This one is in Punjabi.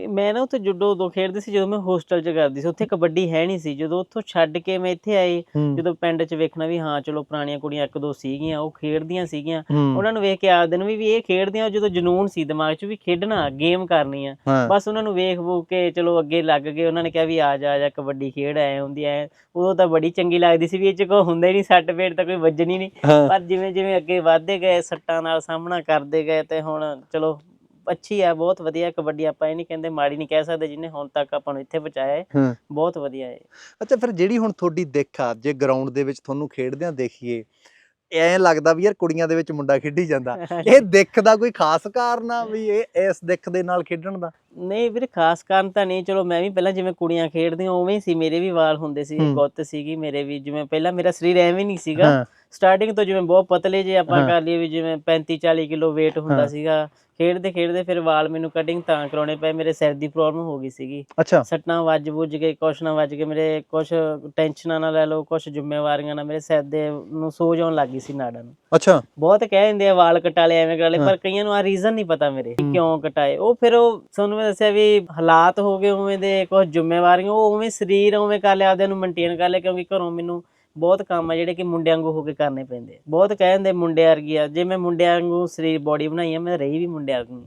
ਮੈਂ ਨਾ ਉੱਥੇ ਜੁੱਡੋ ਉਦੋਂ ਖੇਡਦੀ ਸੀ ਜਦੋਂ ਮੈਂ ਹੋਸਟਲ 'ਚ ਕਰਦੀ ਸੀ ਉੱਥੇ ਕਬੱਡੀ ਹੈ ਨਹੀਂ ਸੀ। ਜਦੋਂ ਉੱਥੋਂ ਛੱਡ ਕੇ ਮੈਂ ਇੱਥੇ ਆਈ ਹੂੰ। ਜਦੋਂ ਪਿੰਡ 'ਚ ਵੇਖਣਾ ਵੀ ਹਾਂ ਚਲੋ ਪੁਰਾਣੀਆਂ ਕੁੜੀਆਂ ਇੱਕ ਦੋ ਸੀਗੀਆਂ ਉਹ ਖੇਡਦੀਆਂ ਸੀਗੀਆਂ। ਹੂੰ, ਉਹਨਾਂ ਨੂੰ ਵੇਖ ਕੇ ਆਖਦੇ ਨੂੰ ਵੀ ਵੀ ਇਹ ਖੇਡਦੀਆਂ ਜਦੋਂ ਜਨੂਨ ਸੀ ਦਿਮਾਗ 'ਚ ਵੀ ਖੇਡਣਾ ਗੇਮ ਕਰਨੀ ਆ ਹਾਂ। ਬਸ ਉਹਨਾਂ ਨੂੰ ਵੇਖ ਵੂਖ ਕੇ ਚਲੋ ਅੱਗੇ ਲੱਗ ਗਏ ਉਹਨਾਂ ਨੇ ਕਿਹਾ ਵੀ ਆ ਜਾ ਆ ਜਾ ਕਬੱਡੀ ਖੇਡ ਐ ਹੁੰਦੀ ਐ। ਉਦੋਂ ਤਾਂ ਬੜੀ ਚੰਗੀ ਲੱਗਦੀ ਸੀ ਵੀ ਇਹ 'ਚ ਕੋਈ ਹੁੰਦਾ ਹੀ ਨਹੀਂ ਸੱਟ ਫੇਟ ਤਾਂ ਕੋਈ ਵੱਜਣੀ ਨਹੀਂ। ਹਾਂ। ਪਰ ਜਿਵੇਂ ਜਿਵੇਂ ਅੱਗੇ ਵਧਦੇ ਗਏ ਸੱਟਾਂ ਨਾਲ ਸਾਹਮਣਾ ਕਰਦੇ ਗਏ ਤੇ ਹੁਣ ਚਲੋ ਅੱਛੀ ਆ ਬਹੁਤ ਵਧੀਆ ਕਬੱਡੀ ਆਪਾਂ ਇਹ ਨਹੀਂ ਕਹਿੰਦੇ ਮਾੜੀ ਨਹੀਂ ਕਹਿ ਸਕਦੇ ਜਿਹਨੇ ਹੁਣ ਤੱਕ ਆਪਾਂ ਨੂੰ ਇੱਥੇ ਪਹੁੰਚਾਇਆ ਹੈ। ਹਾਂ। ਬਹੁਤ ਵਧੀਆ ਹੈ। ਅੱਛਾ ਫਿਰ ਜਿਹੜੀ ਹੁਣ ਤੁਹਾਡੀ ਦਿੱਖ ਆ ਜੇ ਗਰਾਊਂਡ ਦੇ ਵਿੱਚ ਤੁਹਾਨੂੰ ਖੇਡਦਿਆਂ ਦੇਖੀਏ ਐਂ ਲੱਗਦਾ ਵੀ ਯਾਰ ਕੁੜੀਆਂ ਦੇ ਵਿੱਚ ਮੁੰਡਾ ਖੇਡੀ ਜਾਂਦਾ। ਇਹ ਦਿੱਖ ਦਾ ਕੋਈ ਖਾਸ ਕਾਰਨ ਆ ਵੀ ਇਹ ਇਸ ਦਿੱਖ ਦੇ ਨਾਲ ਖੇਡਣ ਦਾ? ਨਹੀਂ ਵੀਰੇ ਖਾਸ ਕਾਰਨ ਤਾਂ ਨਹੀਂ ਚਲੋ ਮੈਂ ਵੀ ਪਹਿਲਾਂ ਜਿਵੇਂ ਕੁੜੀਆਂ ਖੇਡਦੀਆਂ ਉਵੇਂ ਹੀ ਸੀ ਮੇਰੇ ਵੀ ਵਾਲ ਹੁੰਦੇ ਸੀ। ਗੁੱਤ ਸੀਗੀ ਮੇਰੇ ਵੀ ਜਿਵੇਂ ਪਹਿਲਾਂ ਮੇਰਾ ਸਰੀਰ ਐਵੇਂ ਨਹੀਂ ਸੀਗਾ। ਸਟਾਰਟਿੰਗ ਤੋਂ ਜਿਵੇਂ ਬਹੁਤ ਪਤਲੇ ਜੇ ਆਪਾਂ। ਕਰ ਲਈਏ ਵੀ ਜਿਵੇਂ 35 40 ਕਿਲੋ weight ਹੁੰਦਾ। ਸੀਗਾ ਖੇਡਦੇ ਖੇਡਦੇ ਫਿਰ ਵਾਲ ਮੈਨੂੰ ਕਟਿੰਗ ਤਾਂ ਕਰਾਉਣੇ ਪਏ ਮੇਰੇ ਸਿਰ ਦੀ ਪ੍ਰੋਬਲਮ ਹੋ ਗਈ ਸੀਗੀ ਅੱਛਾ ਸੱਟਾਂ ਵੱਜ ਵੁੱਜ ਕੇ ਕੁਛ ਨਾ ਵੱਜ ਕੇ ਮੇਰੇ ਕੁਛ ਟੈਨਸ਼ਨਾਂ ਨਾ ਲੈ ਲਓ ਕੁਛ ਜ਼ਿੰਮੇਵਾਰੀਆਂ ਨਾਲ ਮੇਰੇ ਸਿਰ ਦੇ ਨੂੰ ਸੋਜ ਆਉਣ ਲੱਗ ਗਈ ਸੀ ਨਾੜਾਂ ਨੂੰ ਅੱਛਾ ਬਹੁਤ ਕਹਿ ਦਿੰਦੇ ਆ ਵਾਲ ਕਟਾ ਲਏ ਐਵੇਂ ਕਟਾ ਲਏ। ਪਰ ਕਈਆਂ ਨੂੰ ਆ ਰੀਜ਼ਨ ਨਹੀਂ ਪਤਾ ਮੇਰੇ। ਕਿਉਂ ਕਟਾਏ ਉਹ ਫਿਰ ਉਹ ਤੁਹਾਨੂੰ ਮੈਂ ਦੱਸਿਆ ਵੀ ਹਾਲਾਤ ਹੋ ਗਏ ਉਵੇਂ ਦੇ ਕੁਝ ਜ਼ਿੰਮੇਵਾਰੀਆਂ ਉਹ ਉਵੇਂ ਸਰੀਰ ਉਵੇਂ ਕਰ ਲਿਆ ਆਪਦੇ ਨੂੰ ਮੇਨਟੇਨ ਕਰ ਲਿਆ ਕਿਉਂਕਿ ਘਰੋਂ ਮੈਨੂੰ ਬਹੁਤ ਕੰਮ ਆ ਜਿਹੜੇ ਕਿ ਮੁੰਡਿਆਂ ਵਾਂਗੂ ਹੋ ਕੇ ਕਰਨੇ ਪੈਂਦੇ ਬਹੁਤ ਕਹਿ ਦਿੰਦੇ ਮੁੰਡੇ ਵਰਗੀ ਆ, ਜੇ ਮੈਂ ਮੁੰਡਿਆਂ ਵਾਂਗੂ ਸਰੀਰ ਬੋਡੀ ਬਣਾਈ ਆ, ਮੈਂ ਰਹੀ ਵੀ ਮੁੰਡਿਆਂ ਵਾਂਗੂ